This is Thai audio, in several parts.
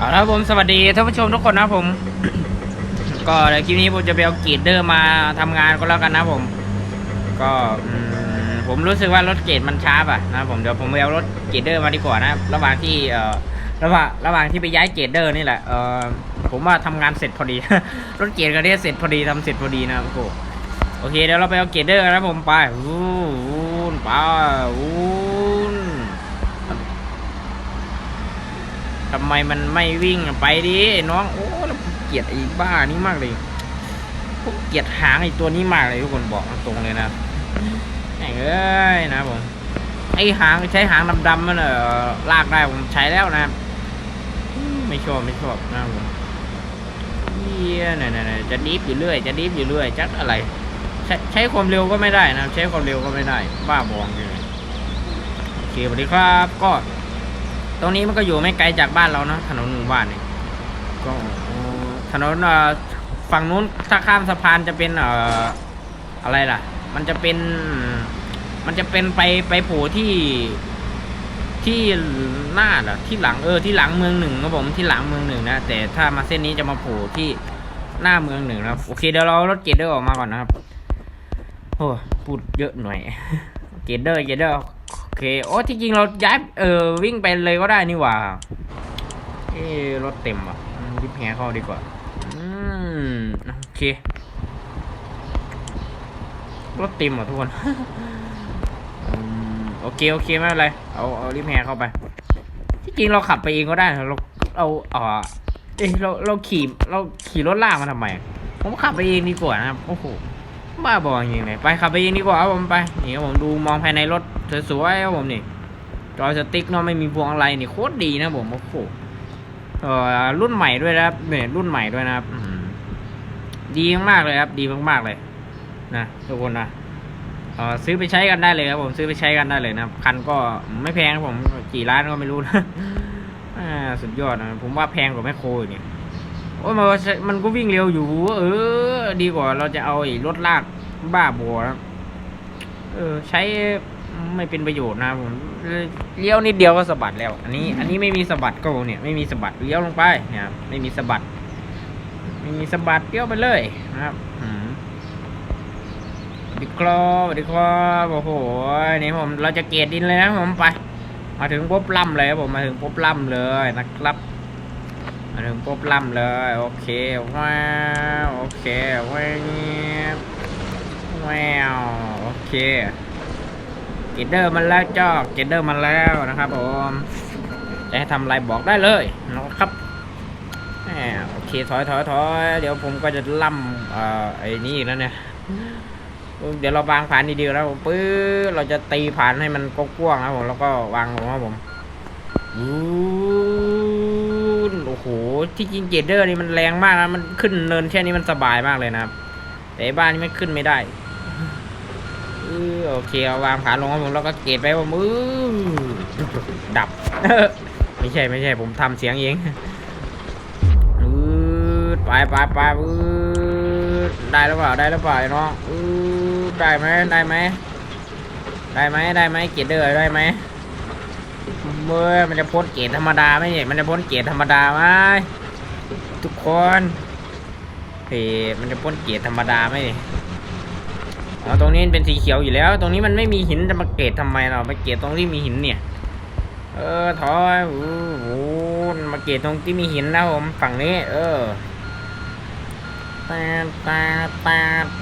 เอาละผมสวัสดีท่านผู้ชมทุกคนนะผม ก็ในคลิปนี้ผมจะไปเอากรีดเดอร์มาทำงานก็แล้วกันนะผม ก็ผมรู้สึกว่ารถเกรดมันช้าป่ะนะผมเดี๋ยวผมไปเอารถเกรดเดอร์มาดีกว่านะระหว่างที่เอ่อระหว่างระหว่างที่ไปย้ายเกรดเดอร์นี่แหละเออผมว่าทำงานเสร็จพอดี รถเกรดกันนี้เสร็จพอดีทำเสร็จพอดีนะโอ้โหโอเคเดี๋ยวเราไปเอาเกรดเดอร์กันนะผมไปวูนไปวูน ทำไมมันไม่วิ่งไปดิน้อง โอ้แล้วผมเกลียดไอ้บ้านี่มากเลยผมเกลียดหางไอ้ตัวนี้มากเลยทุกคนบอกตรงเลยนะแม่งเอ้ยนะผมไอ้หางใช้หางดำๆมันเออลากได้ผมใช้แล้วนะไม่ชอบไม่ชอบนะผมเฮียเนี่ยเนี่ยจะดิฟอยู่เรื่อย จะดิฟอยู่เรื่อยจักอะไร ใช้ใช้ความเร็วก็ไม่ได้นะ ใช้ความเร็วก็ไม่ได้ บ้าบองเลยโอเคสวัสดีครับก็ ตรงนี้มันก็อยู่ไม่ไกลจากบ้านเราเนาะถนนหมู่บ้านเนี่ยก็เอ่อถนนเอ่อฝั่งนู้นถ้าข้ามสะพานจะเป็นเอ่ออะไรล่ะ มันจะเป็น มันจะเป็นไปไปโผล่ที่ที่หน้าเหรอที่หลังเออที่หลังเมืองหนึ่งครับผมที่หลังเมืองหนึ่งนะแต่ถ้ามาเส้นนี้จะมาโผล่ที่หน้าเมืองหนึ่งนะครับโอเคเดี๋ยวเราเอารถเกรดเดอร์ออกมาก่อนนะครับโอ้พูดเยอะหน่อยเกรดเดอร์เกรดเดอร์โอ เค โอ้ ที่จริงเราย้าย เออ วิ่งไปเลยก็ได้นี่หว่า เอ้รถเต็มอะอืมรีบแหเข้าดีกว่า อืม โอเค รถเต็มอะทุกคนโอเค โอเค ไม่เป็นไร เอา เอารีบแหเข้าไป ที่จริงเราขับไปเองก็ได้ เราเราเออเอ้เรา เราขี่ เราขี่รถลากมาทำไม ผมขับไปเองดีกว่านะครับ โอ้โหบ้าบอจริงเลยไปขับไปเองดีกว่าครับผมไปนี่ผมดูมองภายในรถ สวยๆครับผมนี่จอยสติ๊กเนาะไม่มีพวงอะไรนี่โคตรดีนะผมโอ้โหเอ่อรุ่นใหม่ด้วยนะครับเนี่ยรุ่นใหม่ด้วยนะครับดีมากเลยครับ ดีมากๆเลย นะทุกคนนะเออซื้อไปใช้กันได้เลยครับผมซื้อไปใช้กันได้เลยนะครับคันก็ไม่แพงครับผมกี่ล้านก็ไม่รู้นะอ่าสุดยอดนะผมว่าแพงกว่าแมคโครอีกเนี่ยโอ้ยมันก็ใช้มันก็วิ่งเร็วอยู่เออ ดีกว่าเราจะเอาไอ้รถลากบ้าบัวนะเออ ใช้ ไม่เป็นประโยชน์นะผมเลี้ยวนิดเดียวก็สะบัดแล้ว อันนี้ อันนี้ไม่มีสะบัดก็เนี่ยไม่มีสะบัดเลี้ยวลงไปเนี่ยครับไม่มีสะบัดไม่มีสะบัดเลี้ยวไปเลยนะครับอืมดิคลอดิคลอโอ้โหนี่ผมเราจะเกตดินเลยนะผมไป มาถึงปุ๊บล่ำเลยครับผมมาถึงปุ๊บล่ำเลยนะครับ มาถึงปุ๊บล่ำเลย โอเคว้าวโอเคแววแววโอเค เกดเดอร์มันแล้วจ้าเกดเดอร์มันแล้วนะครับผมจะให้ทำอะไรบอกได้เลยนะครับโอเคถอยถอยถอยเดี๋ยวผมก็จะล่ำเอ่อไอ้นี่แล้วเนี่ยเดี๋ยวเราวางผ่านดีๆแล้วปื้อเราจะตีผ่านให้มันกว้างๆนะผมแล้วก็วางลงครับผมโอ้โหที่จริงเกดเดอร์นี่มันแรงมากนะมันขึ้นเนินแค่นี้มันสบายมากเลยนะครับแต่บ้านนี่ไม่ขึ้นไม่ได้ อโอเคเอาวางขาลงครับผมแล้วก็เกรดไปว่ามือดับ ไม่ใช่ไม่ใช่ผมทำเสียงเองอืดไปไปไปอืดได้หรือเปล่าได้หรือเปล่าน้องอืดได้ไหมได้ไหมได้ไหมได้ไหมเกรดเดอร์ได้ไหมเมื่อมันจะพ้นเกตธรรมดาไหมเนี่ยมันจะพ้นเกตธรรมดาไหมทุกคนเฮ้มันจะพ้นเกตธรรมดาไหมเนี่ย อ๋อตรงนี้เป็นสีเขียวอยู่แล้ว ตรงนี้มันไม่มีหินจะมาเกตทำไมเราไปเกตตรงที่มีหินเนี่ย เออถอยโอู้หูมาเกตตรงที่มีหินนะผมฝั่งนี้ เออตาตาตา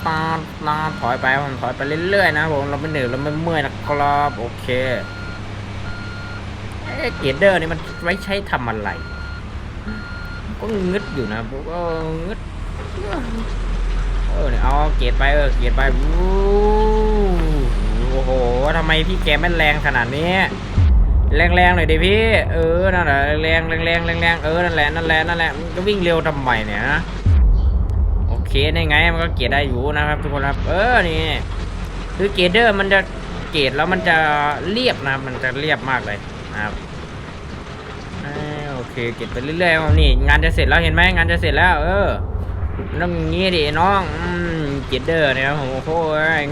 ตาตาถอยไปผมถอยไปเรื่อยๆนะผมเราไม่เหนื่อยเราไม่เมื่อยนะครับโอเคเอ๊ะเกรดเดอร์นี่มันไว้ใช้ทำอะไร ก็งึดอยู่นะผมก็งึด เออเนี่ยเอาเกรดไปเออเกรดไปวูโอ้โหทำไมพี่แกแม่นแรงขนาดนี้แรงๆหน่อยดิพี่เออนั่นแหละแรงแรงแรงแรงเออนั่นแหละนั่นแหละนั่นแหละมันก็วิ่งเร็วทำไมเนี่ยนะโอเคได้ไงมันก็เกรดได้อยู่นะครับทุกคนครับเออนี่คือเกรดเดอร์มันจะเกรดแล้วมันจะเรียบนะมันจะเรียบมากเลยนะครับโอเคเก็บไปเรื่อยๆนี่งานจะเสร็จแล้วเห็นไหมงานจะเสร็จแล้ว เออ ต้องอย่างงี้ดิน้องเกรดเดอร์นี่ยครับผมโอ้โห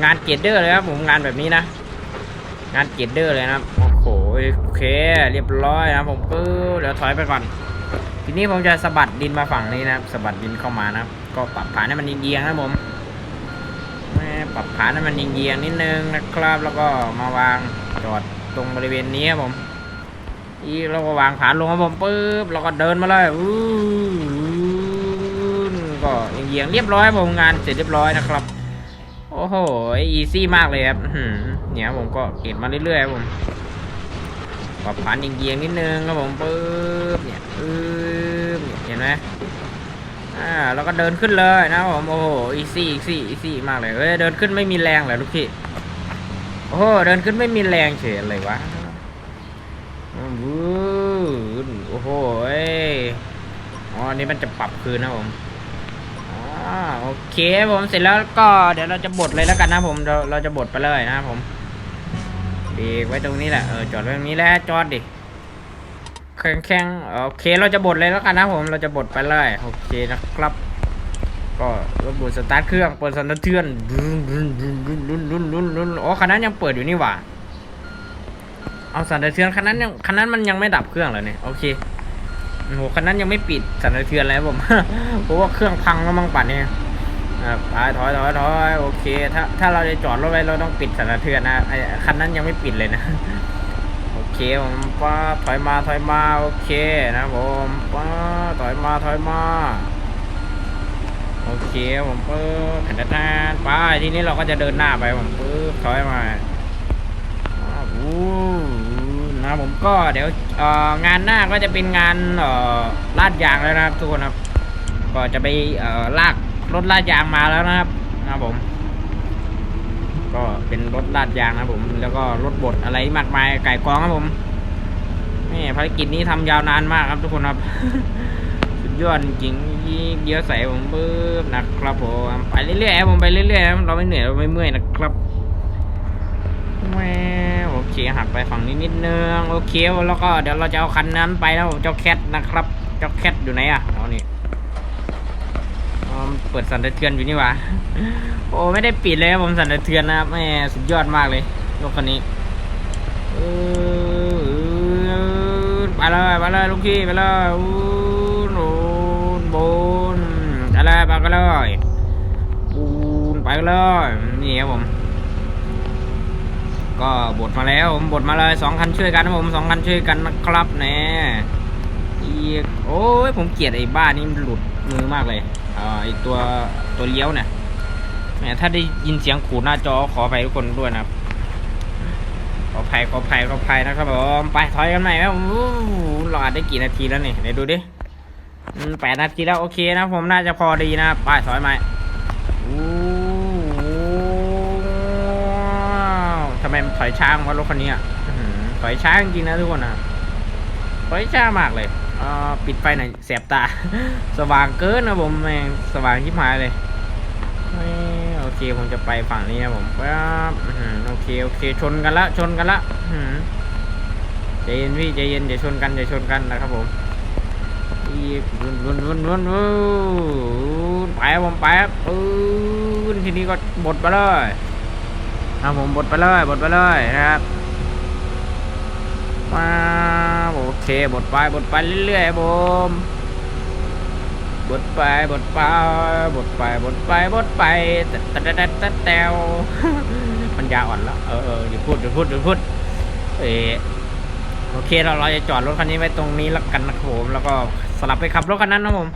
งานเกรดเดอร์เลยครับผมงานแบบนี้นะ งานเกรดเดอร์เลยนะครับโอ้โหโอเค เรียบร้อยนะครับผมปื้อเดี๋ยวถอยไปก่อนทีนี้ผมจะสะบัดดินมาฝั่งนี้นะครับสะบัดดินเข้ามานะก็ปรับฐานให้มันเอียงๆนะครับผมปรับฐานให้มันเอียงๆนิดนึงนะครับ แล้วก็มาวางจอดตรงบริเวณนี้ครับผมอีกแล้วก็วางฐานลงครับผมปุ๊บแล้วก็เดินมาเลยอู้ อียงเรียบร้อยผมงานเสร็จเรียบร้อยนะครับ โอ้โหอีซี่มากเลยครับเนี่ยผมก็เก็บมาเรื่อยๆครับผมปรับผ่านเอียงนิดนึงครับผมปึ๊บเนี่ยปึ๊บเนี่ยเห็นไหมอ่าแล้วก็เดินขึ้นเลยนะผมโอ้โหอีซี่อีซี่อีซี่มากเลยเอ้ยเดินขึ้นไม่มีแรงเลยลูกพี่โอ้โหเดินขึ้นไม่มีแรงเฉยอะไรวะอืมวืดโอ้โหอ๋ออันนี้มันจะปรับคืนนะผม อ๋อโอเคผมเสร็จแล้วก็เดี๋ยวเราจะบดเลยแล้วกันนะผมเราเราจะบดไปเลยนะผมเบรกไว้ตรงนี้แหละเออจอดไว้ตรงนี้แหละจอดดิแข็งแข็งโอเคเราจะบดเลยแล้วกันนะผมเราจะบดไปเลยโอเคนะครับ ก็รถบดสตาร์ทเครื่องเปิดสันเทือนอ๋อคันนั้นยังเปิดอยู่นี่หว่าเอาสันเทือนคันนั้นยังคันนั้นมันยังไม่ดับเครื่องเลยเนี่ยโอเค โอ้โหคันนั้นยังไม่ปิดสันสะเทือนเลยผมเพราะว่าเครื่องพังแล้วมั้งป่านนี้อ่าไปถอยถอยถอยโอเค ถ้าถ้าเราจะจอดรถไว้เราต้องปิดสันสะเทือนนะไอ้คันนั้นยังไม่ปิดเลยนะโอเคผมป้าถอยมาถอยมาโอเคนะผมป้าถอยมาถอยมาโอเคผมปึ๊บแผ่นทานไปทีนี้เราก็จะเดินหน้าไปผมปึ๊บถอยมาอู้าวอู้นะผมก็เดี๋ยวงานหน้าก็จะเป็นงานลาดยางแล้วนะครับทุกคนครับ ก็จะไปลากรถลาดยางมาแล้วนะครับนะครับผม ก็เป็นรถลาดยางนะผม แล้วก็รถบดอะไรมากมายไก่กองครับผมนี่ภารกิจนี้ทำยาวนานมากครับทุกคนครับสุดยอดจริงยี่เดียวใส่ผมปึ๊บนะครับผมไปเรื่อยๆผมไปเรื่อยๆเราไม่เหนื่อยเราไม่เมื่อยนะครับ เคหักไปฝั่งนี้นิดนึงโอเคแล้วก็เดี๋ยวเราจะเอาคันนั้นไปนะผมเจ้าแคทนะครับ เจ้าแคทอยู่ไหนอะเอานี่อ๋อเปิดสันสะเทือนอยู่นี่ว่าโอ้ไม่ได้ปิดเลยครับผมสันสะเทือนนะครับแม่สุดยอดมากเลยรถคันนี้เออไปเลยไปเลยลูกพี่ไปเลยอู้นอูนบนอะไรไปกันเลยบูนไปกันเลยนี่ครับผม ก็บดมาแล้วผมบดมาเลยสองคันช่วยกันนะผมสองคันช่วยกันนะครับแน่อีกโอ้ยผมเกลียดไอ้บ้านนี้มันหลุดมือมากเลยอ่าไอ้ตัวตัวเลี้ยวเนี่ยแหมถ้าได้ยินเสียงขูดหน้าจอขออภัยทุกคนด้วยนะครับขออภัยขออภัยขออภัยนะครับผมไปถอยกันใหม่ไหมผมอู้เราอัดได้กี่นาทีแล้วนี่เดี๋ยวดูดิแปดนาทีแล้วโอเคนะผมน่าจะพอดีนะไปถอยใหม่อู้ทำไมมันถอยช้างวะรถคันนี้อะอื้อหือถอยช้าจริงๆนะทุกคนนะถอยช้ามากเลยอ่าปิดไฟหน่อยแสบตา สว่างเกินนะผมแม่งสว่างชิบหายเลยแม่โอเคผมจะไปฝั่งนี้นะผมป๊บอื้อหือโอเคโอเคชนกันละชนกันละอื้อหือใจเย็นพี่ใจเย็นอย่าชนกันอย่าชนกันนะครับผมอีกวนวนวนวนวนไปครับผมไปครับปืนทีนี้ก็บดไปเลย ครับผมบดไปเลยบดไปเลยนะครับมาโอเคบดไปบดไปเรื่อยๆผมบดไปบดไปบดไปบดไปบดไปแต่แต่แต่แต่แตวมันยาอ่อนแล้วเออเอออย่าพูดอย่าพูดอย่าพูดเออโอเคเราเราจะจอดรถคันนี้ไว้ตรงนี้แล้วกันนะครับผมแล้วก็สลับไปขับรถคันนั้นนะผม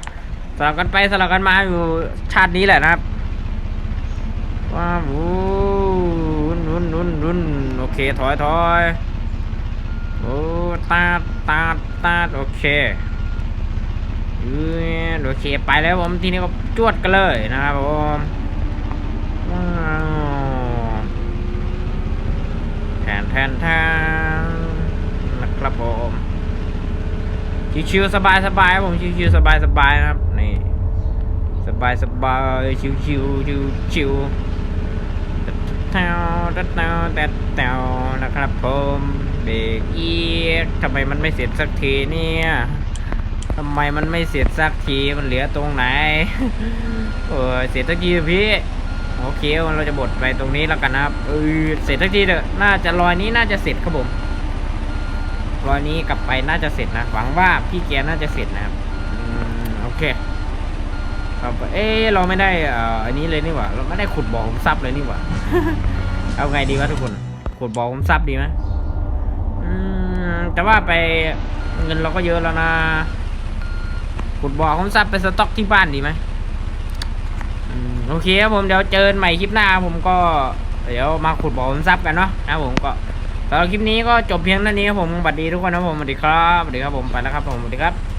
สลับกันไปสลับกันมาอยู่ชาตินี้แหละนะครับว้าว นุ่นวุ่นวุ่นโอเคถอยถอยโอ้ตาดตาดตาดโอเคเออโอเคไปแล้วผมทีนี้ก็จวดกันเลยนะครับผมว้าวแทนแทนแทนนะครับผมชิวๆสบายสบายๆผมชิวๆสบายสบายๆนะครับนี่สบายสบายชิวชิวชิวชิว แตวแตวแตวแตวแตวนะครับผมเบรกเอียกทำไมมันไม่เสร็จสักทีเนี่ยทำไมมันไม่เสร็จสักทีมันเหลือตรงไหนเออเสร็จสักทีพี่โอเคเราจะบดไปตรงนี้แล้วกันนะครับเออเสร็จสักทีเถอะน่าจะรอยนี้น่าจะเสร็จครับผมรอยนี้กลับไปน่าจะเสร็จนะหวังว่าพี่แกน่าจะเสร็จนะครับโอเค ครับเอ๊ะเราไม่ได้เอ่ออันนี้เลยนี่หว่า เราไม่ได้ขุดบ่อผมทรัพย์เลยนี่หว่า เอาไงดีวะทุกคน ขุดบ่อผมทรัพย์ดีไหมอืมแต่ว่าไปเงินเราก็เยอะแล้วนะ ขุดบ่อผมทรัพย์ไปสต็อกที่บ้านดีไหมอืมโอเคครับผมเดี๋ยวเจอกันใหม่คลิปหน้าผมก็เดี๋ยวมาขุดบ่อผมทรัพย์กันเนาะนะครับผมก็สำหรับคลิปนี้ก็จบเพียงเท่านี้ครับผมสวัสดีทุกคนนะครับผมสวัสดีครับสวัสดีครับผมไปแล้วครับผมสวัสดีครับ